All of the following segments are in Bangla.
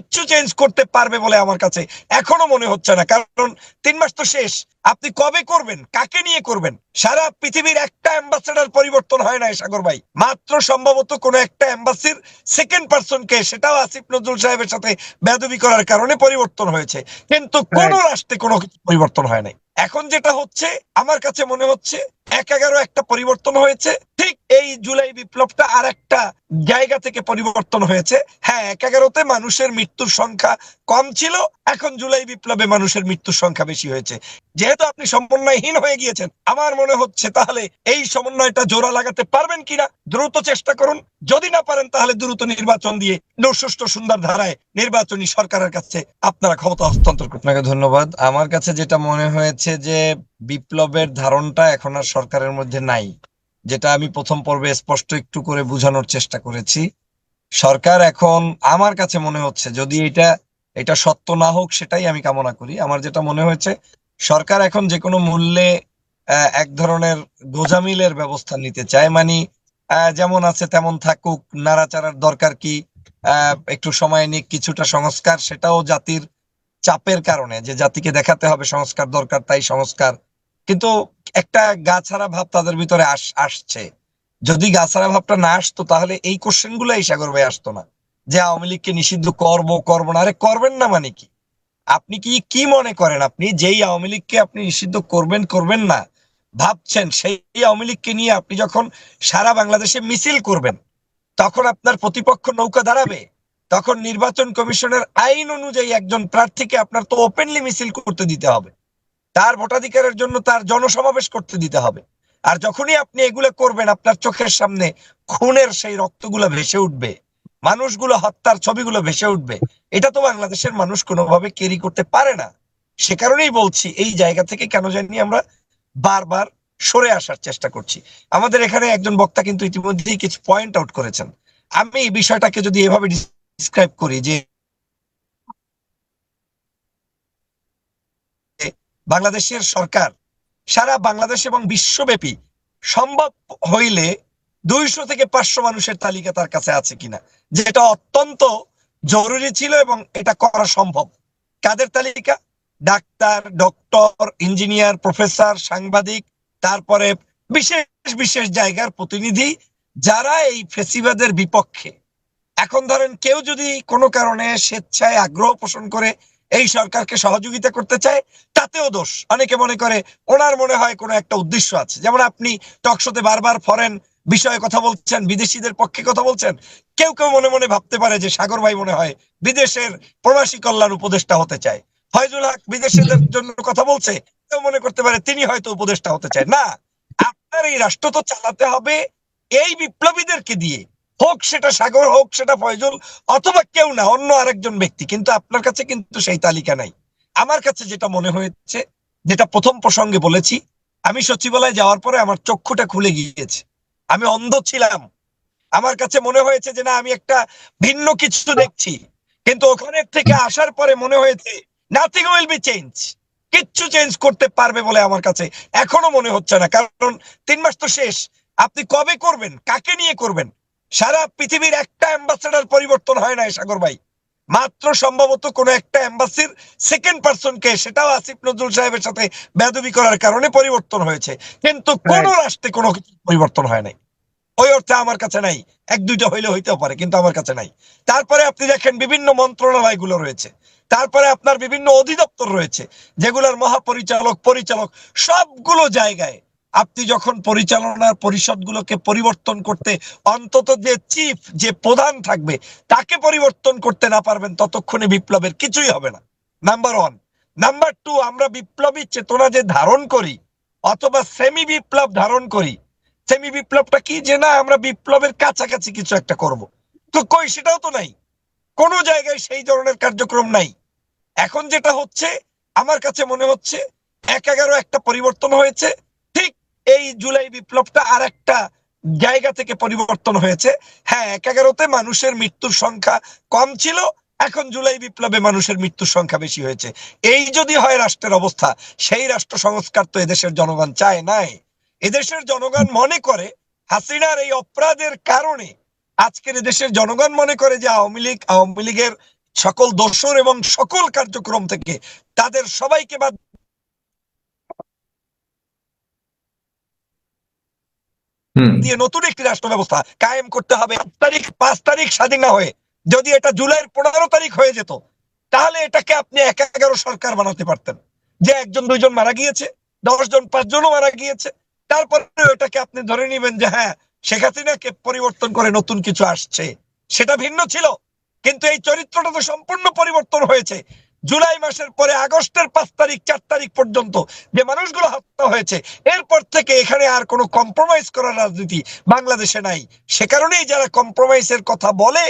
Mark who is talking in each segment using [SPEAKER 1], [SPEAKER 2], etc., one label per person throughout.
[SPEAKER 1] কিচ্ছু চেঞ্জ করতে পারবে বলে আমার কাছে এখনও মনে হচ্ছে না। কারণ তিন মাস তো শেষ। আপনি কবে করবেন? কাকে নিয়ে করবেন? সারা পৃথিবীর একটা অ্যাম্বাসেডার পরিবর্তন হয় না সাগর ভাই। মাত্র সম্ভবত কোন একটা অ্যাম্বাসির সেকেন্ড পার্সনকে সেটাও আসিফ নজরুল সাহেবের সাথে বেদবি করার কারণে পরিবর্তন হয়েছে। কিন্তু কোন রাষ্ট্রে কোনো কিছু পরিবর্তন হয় নাই। এখন যেটা হচ্ছে আমার কাছে মনে হচ্ছে এক এগারো একটা পরিবর্তন হয়েছে। এই জুলাই বিপ্লবটা আর একটা জায়গা থেকে পরিবর্তন হয়েছে। হ্যাঁ এক এগারোতে মানুষের মৃত্যুর সংখ্যা কম ছিল, এখন জুলাই বিপ্লবে মানুষের মৃত্যুর সংখ্যা বেশি হয়েছে। যেহেতু আপনি সমন্বয়হীন হয়ে গিয়েছেন, আমার মনে হচ্ছে তাহলে এই সমন্বয়টা জোড়া লাগাতে পারবেন কিনা? দ্রুত চেষ্টা করুন। যদি না পারেন, তাহলে দ্রুত নির্বাচন দিয়ে সুষ্ঠু সুন্দর ধারায় নির্বাচনী সরকারের কাছে আপনারা ক্ষমতা হস্তান্তর
[SPEAKER 2] আপনাকে ধন্যবাদ। আমার কাছে যেটা মনে হয়েছে যে বিপ্লবের ধারণটা এখন আর সরকারের মধ্যে নাই। যেটা আমি প্রথম পর্বে স্পষ্ট একটু করে বোঝানোর চেষ্টা করেছি। সরকার এখন আমার কাছে মনে হচ্ছে, যদি এটা এটা সত্য না হোক, সেটাই আমি কামনা করি। আমার যেটা মনে হয়েছে, সরকার এখন যে কোনো মূল্যে এক ধরনের গোজামিলের ব্যবস্থা নিতে চায়। মানে যেমন আছে তেমন থাকুক, নাড়াচাড়ার দরকার কি একটু সময় নিক, কিছুটা সংস্কার, সেটাও জাতির চাপের কারণে। যে জাতিকে দেখাতে হবে সংস্কার দরকার, তাই সংস্কার কিন্তু একটা গাছাড়া ভাব তাদের ভিতরে আস- আসছে। যদি গাছাড়া ভাবটা না আসতো, তাহলে এই কোশ্চেনগুলো সাগর ভাই আসতো না। যে আওয়ামী লীগকে নিষিদ্ধ করব করব না। আরে করবেন না মানে কি? আপনি কি কি মনে করেন আপনি? যেই আওয়ামী লীগকে আপনি নিষিদ্ধ করবেন করবেন না, ভাবছেন সেই আওয়ামী লীগকে নিয়ে আপনি যখন সারা বাংলাদেশে মিছিল করবেন, তখন আপনার প্রতিপক্ষ নৌকা দাঁড়াবে। তখন নির্বাচন কমিশনের আইন অনুযায়ী একজন প্রার্থীকে আপনার তো ওপেনলি মিছিল করতে দিতে হবে। তার ভোটাধিকারের জন্য তার জনসমাবেশ করতে দিতে হবে। আর যখনই আপনি এগুলো করবেন, আপনার চোখের সামনে খুনের সেই রক্তগুলো ভেসে উঠবে, মানুষগুলো হত্যার ছবিগুলো ভেসে উঠবে, এটা তো বাংলাদেশের মানুষ কোনোভাবে ক্যারি করতে পারে না। সে কারণেই বলছি, এই জায়গা থেকে কেন জানি আমরা বারবার সরে আসার চেষ্টা করছি। আমাদের এখানে একজন বক্তা কিন্তু ইতিমধ্যেই কিছু পয়েন্ট আউট করেছেন। আমি এই বিষয়টাকে যদি এভাবে ডিসক্রাইব করি যে বাংলাদেশের সরকার সারা বাংলাদেশ এবং বিশ্বব্যাপী সম্ভব হইলে দুইশো থেকে পাঁচশো মানুষের তালিকা তার কাছে আছে কিনা, যেটা অত্যন্ত জরুরি ছিল এবং এটা করা সম্ভব। কাদের তালিকা? ডাক্তার, ডক্টর, ইঞ্জিনিয়ার, প্রফেসর, সাংবাদিক, তারপরে বিশেষ বিশেষ জায়গার প্রতিনিধি যারা এই ফেসিবাদের বিপক্ষে। এখন ধরেন কেউ যদি কোনো কারণে স্বেচ্ছায় আগ্রহ পোষণ করে এই সরকারকে সহযোগিতা করতে চায়, তাতেও দোষ। অনেকে মনে করে, ওনার মনে হয় কোনো একটা উদ্দেশ্য আছে। যেমন আপনি টকশোতে বারবার ফরেন বিষয়ে কথা বলছেন, বিদেশিদের পক্ষে কথা বলছেন, কেউ কেউ মনে মনে ভাবতে পারে যে সাগর ভাই মনে হয় বিদেশের প্রবাসী কল্যাণ উপদেষ্টা হতে চায়। ফয়জুল হক বিদেশিদের জন্য কথা বলছে, কেউ মনে করতে পারে তিনি হয়তো উপদেষ্টা হতে চায়। না, আপনার এই রাষ্ট্র তো চালাতে হবে এই বিপ্লবীদেরকে দিয়ে। হোক সেটা সাগর, হোক সেটা ফয়জুল, অথবা কেউ না, অন্য আরেকজন ব্যক্তি। কিন্তু আপনার কাছে কিন্তু সেই তালিকা নাই। আমার কাছে যেটা মনে হয়েছে, যেটা প্রথম প্রসঙ্গে বলেছি, আমি সচিবালয়ে যাওয়ার পরে আমার চক্ষুটা খুলে গিয়েছে। আমি অন্ধ ছিলাম। আমার কাছে মনে হয়েছে যে, না, আমি একটা ভিন্ন কিছু দেখছি। কিন্তু ওখানে থেকে আসার পরে মনে হয়েছে নাথিং উইল বি চেঞ্জ কিচ্ছু চেঞ্জ করতে পারবে বলে আমার কাছে এখনও মনে হচ্ছে না। কারণ তিন মাস তো শেষ। আপনি কবে করবেন? কাকে নিয়ে করবেন? সারা পৃথিবীর একটা অ্যাম্বাসেডার পরিবর্তন হয় না সাগর ভাই। মাত্র সম্ভবত কোন একটা অ্যাম্বাসির সেকেন্ড পার্সনকে সেটাও আসিফ নজরুল সাহেবের সাথে বেদবি করার কারণে পরিবর্তন হয়েছে। কিন্তু কোন রাষ্ট্রে কোনো কিছু পরিবর্তন হয় নাই। ওই অর্থে আমার কাছে নাই। এক দুইটা হইলে হইতেও পারে কিন্তু আমার কাছে নাই। তারপরে আপনি দেখেন বিভিন্ন মন্ত্রণালয়গুলো রয়েছে। তারপরে আপনার বিভিন্ন অধিদপ্তর রয়েছে যেগুলোর মহাপরিচালক পরিচালক সবগুলো জায়গায় আপনি যখন পরিচালনার পরিষদগুলোকে পরিবর্তন করতে, অন্তত যে চিফ, যে প্রধান থাকবে, তাকে পরিবর্তন করতে না পারবেন, ততক্ষণে বিপ্লবের কিছুই হবে না। নাম্বার ওয়ান নাম্বার টু আমরা বিপ্লবী চেতনা যে ধারণ করি, অথবা সেমি বিপ্লব ধারণ করি সেমি বিপ্লবটা কি যে না, আমরা বিপ্লবের কাছাকাছি কিছু একটা করব। তো কই, সেটাও তো নাই। কোনো জায়গায় সেই ধরনের কার্যক্রম নাই। এখন যেটা হচ্ছে, আমার কাছে মনে হচ্ছে, এক এগারো একটা পরিবর্তন হয়েছে এই জুলাই বিপ্লবটা আর একটা জায়গা থেকে পরিবর্তন হয়েছে। হ্যাঁ এক এগারোতে মানুষের মৃত্যুর সংখ্যা কম ছিল, এখন জুলাই বিপ্লবে মানুষের মৃত্যুর সংখ্যা বেশি হয়েছে। এই যদি হয় রাষ্ট্রের অবস্থা, সেই রাষ্ট্র সংস্কার তো এদেশের জনগণ চায় নাই। এদেশের জনগণ মনে করে হাসিনার এই অপরাধের কারণে আজকের দেশের জনগণ মনে করে যে আওয়ামী লীগ, আওয়ামী লীগের সকল দোসর এবং সকল কার্যক্রম থেকে তাদের সবাইকে বাদ দিয়ে নতুন একটি রাষ্ট্র ব্যবস্থা কায়েম করতে হবে। পাঁচ তারিখ পাঁচ তারিখ স্বাধীন না হয়ে যদি এটা জুলাইয়ের পনেরো তারিখ হয়ে যেত, তাহলে এটাকে আপনি এক এগারো সরকার বানাতে পারতেন। যে একজন, দুইজন মারা গিয়েছে দশ জন পাঁচজনও মারা গিয়েছে তারপরে এটাকে আপনি ধরে নেবেন যে হ্যাঁ শেখ হাসিনাকে পরিবর্তন করে নতুন কিছু আসছে। সেটা ভিন্ন ছিল, কিন্তু এই চরিত্রটা তো সম্পূর্ণ পরিবর্তন হয়েছে। জুলাই মাসের পরে আগস্টের পাঁচ তারিখ চার তারিখ পর্যন্ত যে মানুষগুলো হত্যা হয়েছে এরপর থেকে এখানে আর কোনো কম্প্রোমাইজ করার রাজনীতি বাংলাদেশে নাই। সে কারণেই যারা কম্প্রোমাইজের কথা বলে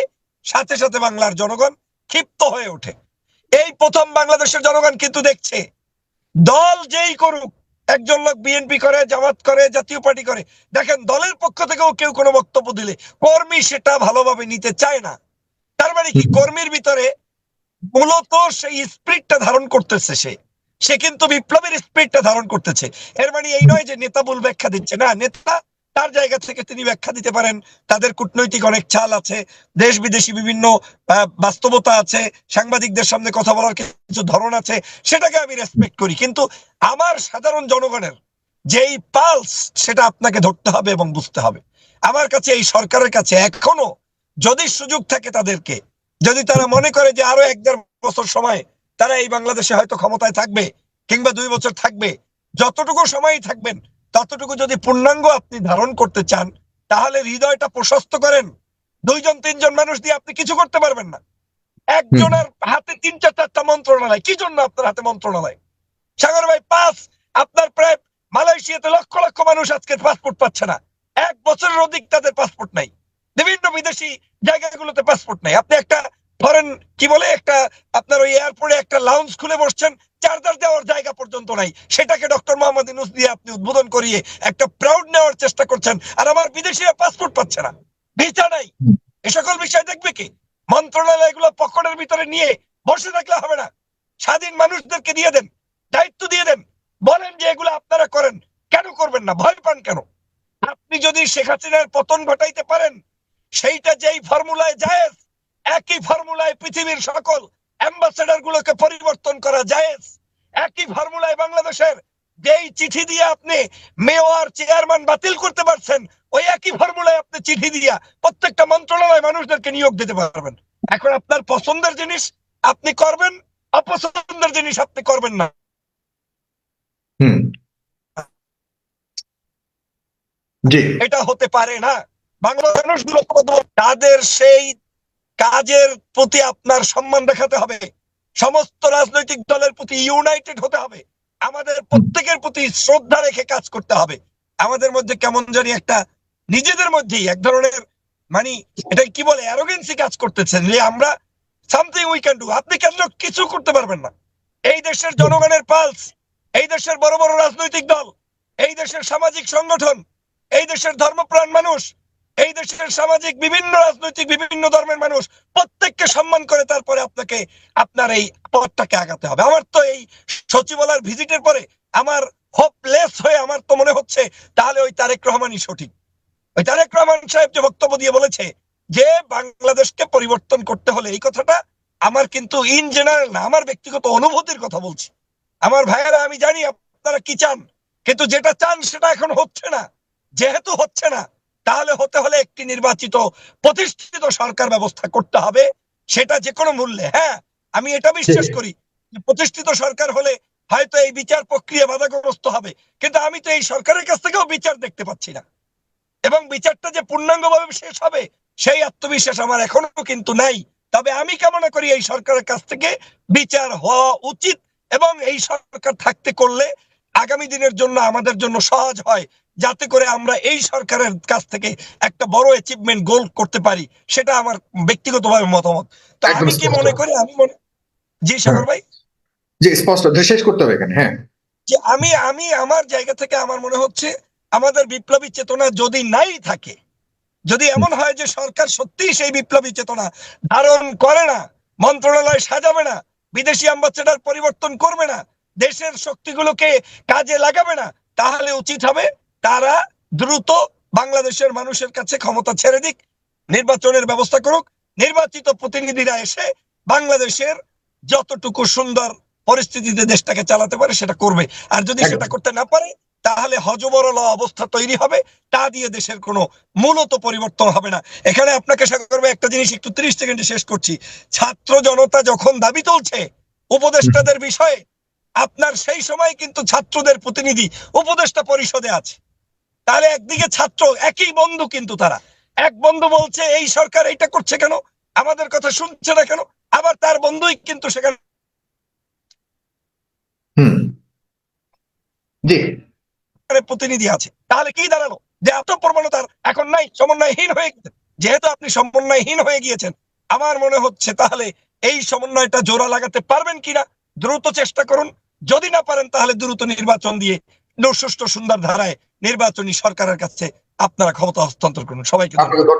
[SPEAKER 2] সাথে সাথে বাংলার জনগণ ক্ষিপ্ত হয়ে ওঠে। এই প্রথম বাংলাদেশের জনগণ কিন্তু দেখছে দল যেই করুক একজন লোক বিএনপি করে জামাত করে জাতীয় পার্টি করে দেখেন দলের পক্ষ থেকেও কেউ কোনো বক্তব্য দিলে কর্মী সেটা ভালোভাবে নিতে চায় না। তার মানে কি? কর্মীর ভিতরে মূলত সেই স্পিরিটটা ধারণ করতেছে সে। সে কিন্তু বিপ্লবের স্পিরিটটা ধারণ করতেছে। এর মানে এই নয় যে নেতা ভুল ব্যাখ্যা দিচ্ছে। না, নেতা তার জায়গা থেকে তিনি ব্যাখ্যা দিতে পারেন। তাদের কূটনৈতিক অনেক চাল আছে। দেশ বিদেশি বিভিন্ন বাস্তবতা আছে। সাংবাদিকদের সামনে কথা বলার কিছু ধরন আছে। সেটাকে আমি রেসপেক্ট করি। কিন্তু আমার সাধারণ জনগণের যেই পালস সেটা আপনাকে ধরতে হবে এবং বুঝতে হবে। আমার কাছে, এই সরকারের কাছে এখনও যদি সুযোগ থাকে তাদেরকে যদি তারা মনে করে যে আরও এক দেড় বছর সময় তারা এই বাংলাদেশে হয়তো ক্ষমতায় থাকবে কিংবা দুই বছর থাকবে যতটুকু সময়ই থাকবেন ততটুকু যদি পূর্ণাঙ্গ আপনি ধারণ করতে চান তাহলে হৃদয়টা প্রশস্ত করেন। দুইজন তিনজন মানুষ দিয়ে আপনি কিছু করতে পারবেন না। একজনের হাতে তিন চার চারটা মন্ত্রণালয় কি জন্য আপনার হাতে মন্ত্রণালয়? সাগর ভাই পাঁচ আপনার প্রায় মালয়েশিয়াতে লক্ষ লক্ষ মানুষ আজকে পাসপোর্ট পাচ্ছে না। এক বছরের অধিক তাদের পাসপোর্ট নাই। বিভিন্ন বিদেশি জায়গাগুলোতে পাসপোর্ট নাই। আপনি একটা ধরেন কি বলে, একটা আপনার ওই এয়ারপোর্টে একটা লাউঞ্জ খুলে বসছেন চার্জার দেওয়ার জায়গা পর্যন্ত নাই। সেটাকে ডক্টর মোহাম্মদ ইউনুস দিয়ে আপনি উদ্বোধন করিয়ে একটা প্রাউড নেওয়ার চেষ্টা করছেন, আর আমার বিদেশিরা পাসপোর্ট পাচ্ছে না। ভিসা নাই। এ সকল বিষয় দেখবে কি? মন্ত্রণালয় এগুলো পকেটের ভিতরে নিয়ে বসে থাকলে হবে না। স্বাধীন মানুষদেরকে দিয়ে দেন, দায়িত্ব দিয়ে দেন। বলেন যে এগুলো আপনারা করেন। কেন করবেন না? ভয় পান কেন? আপনি যদি শেখ হাসিনার পতন ঘটাইতে পারেন সেইটা যেই ফর্মুলায় জায়েজ একই ফর্মুলায় পৃথিবীর সকল অ্যাম্বাসেডার গুলোকে পরিবর্তন করা জায়েজ। একই ফর্মুলায় বাংলাদেশের যেই চিঠি দিয়ে আপনি মেয়র চেয়ারম্যান বাতিল করতে পারছেন ওই একই ফর্মুলায় আপনি চিঠি দিয়া প্রত্যেকটা মন্ত্রণালয় মানুষদেরকে নিয়োগ দিতে পারবেন। এখন আপনার পছন্দের জিনিস আপনি করবেন অপছন্দের জিনিস আপনি করবেন না।
[SPEAKER 1] জি।
[SPEAKER 2] এটা হতে পারে না। বাংলা মানুষগুলো তাদের সেই কাজের প্রতি আপনার সম্মান দেখাতে হবে। সমস্ত রাজনৈতিক দলের প্রতি ইউনাইটেড হতে হবে। আমাদের প্রত্যেকের প্রতি শ্রদ্ধা রেখে কাজ করতে হবে। আমাদের মধ্যে কেমন জানি একটা নিজেদের মধ্যেই এক ধরনের মানে এটা কি বলে অ্যারোগেন্সি কাজ করতেছে যে আমরা সামথিং উই ক্যান ডু আপনি কেন কিছু করতে পারবেন না? এই দেশের জনগণের পালস এই দেশের বড় বড় রাজনৈতিক দল, এই দেশের সামাজিক সংগঠন, এই দেশের ধর্মপ্রাণ মানুষ এই দেশের সামাজিক বিভিন্ন রাজনৈতিক বিভিন্ন ধর্মের মানুষ প্রত্যেককে সম্মান করে তারপরে আপনাকে, আপনার এই পথটাকে আগাতে হবে। আমার তো এই সচিবালয়ের ভিজিটের পরে আমার হোপলেস হয়ে আমার তো মনে হচ্ছে, তাহলে ওই তারেক রহমানই সঠিক। ওই তারেক রহমান সাহেব যে বক্তব্য দিয়ে বলেছে যে বাংলাদেশকে পরিবর্তন করতে হলে এই কথাটা, আমার কিন্তু ইন জেনারেল না, আমার ব্যক্তিগত অনুভূতির কথা বলছি। আমার ভাইয়েরা, আমি জানি আপনারা কি চান, কিন্তু যেটা চান সেটা এখন হচ্ছে না, যেহেতু হচ্ছে না তাহলে হতে হলে একটি নির্বাচিত প্রতিষ্ঠিত সরকার ব্যবস্থা করতে হবে সেটা যে কোনো মূল্যে হ্যাঁ? আমি এটা বিশ্বাস করি প্রতিষ্ঠিত সরকার হলে হয়তো এই বিচার প্রক্রিয়া বাধাগ্রস্ত হবে কিন্তু আমি তো এই সরকারের কাছ থেকেও বিচার দেখতে পাচ্ছি না। এবং বিচারটা যে পূর্ণাঙ্গভাবে শেষ হবে সেই আত্মবিশ্বাস আমার এখনও কিন্তু নাই। তবে আমি কামনা করি এই সরকারের কাছ থেকে বিচার হওয়া উচিত এবং এই সরকার থাকতে করলে আগামী দিনের জন্য আমাদের জন্য সহজ হয়। যাতে করে আমরা এই সরকারের কাছ থেকে একটা বড় অ্যাচিভমেন্ট গোল করতে পারি সেটা আমার ব্যক্তিগতভাবে মতামত। তো আমি কি মনে করি আমি মনে জি সাগর ভাই?
[SPEAKER 1] জি স্পষ্ট। শেষ করতে হবে এখানে হ্যাঁ।
[SPEAKER 2] যে আমি আমি আমার জায়গা থেকে আমার মনে হচ্ছে আমাদের বিপ্লবী চেতনা যদি নাই থাকে যদি এমন হয় যে সরকার সত্যিই সেই বিপ্লবী চেতনা ধারণ করে না মন্ত্রণালয় সাজাবে না বিদেশি অ্যাম্বাসেডার পরিবর্তন করবে না দেশের শক্তিগুলোকে কাজে লাগাবে না তাহলে উচিত হবে তারা দ্রুত বাংলাদেশের মানুষের কাছে ক্ষমতা ছেড়ে দিক নির্বাচনের ব্যবস্থা করুক। নির্বাচিত প্রতিনিধিরা এসে বাংলাদেশের যতটুকু সুন্দর পরিস্থিতিতে দেশটাকে চালাতে পারে সেটা করবে। আর যদি সেটা করতে না পারে তাহলে হজবরল অবস্থা তৈরি হবে তা দিয়ে দেশের কোনো মূলত পরিবর্তন হবে না। এখানে আপনাকে সাথে করবে একটা জিনিস একটু ত্রিশ সেকেন্ডে শেষ করছি। ছাত্র জনতা যখন দাবি তুলছে উপদেষ্টাদের বিষয়ে আপনার সেই সময় কিন্তু ছাত্রদের প্রতিনিধি উপদেষ্টা পরিষদে আছে। তাহলে একদিকে ছাত্র একই বন্ধু কিন্তু তারা। এক বন্ধু বলছে এই সরকার এইটা করছে কেন? আমাদের কথা শুনছে না কেন? আবার তার বন্ধুই কিন্তু সেখানে
[SPEAKER 1] জি।
[SPEAKER 2] প্রতিনিধি আছে। তাহলে কি দাঁড়াল? যে এত প্রবণতার এখন নাই সমন্বয়হীন হয়ে গেছে। যেহেতু আপনি সমন্বয়হীন হয়ে গিয়েছেন আমার মনে হচ্ছে তাহলে এই সমন্বয়টা জোড়া লাগাতে পারবেন কিনা? দ্রুত চেষ্টা করুন। যদি না পারেন তাহলে দ্রুত নির্বাচন দিয়ে সুষ্ঠু সুন্দর ধারায় নির্বাচনী সরকারের কাছে আপনারা ক্ষমতা হস্তান্তর করুন সবাইকে
[SPEAKER 1] ধন্যবাদ।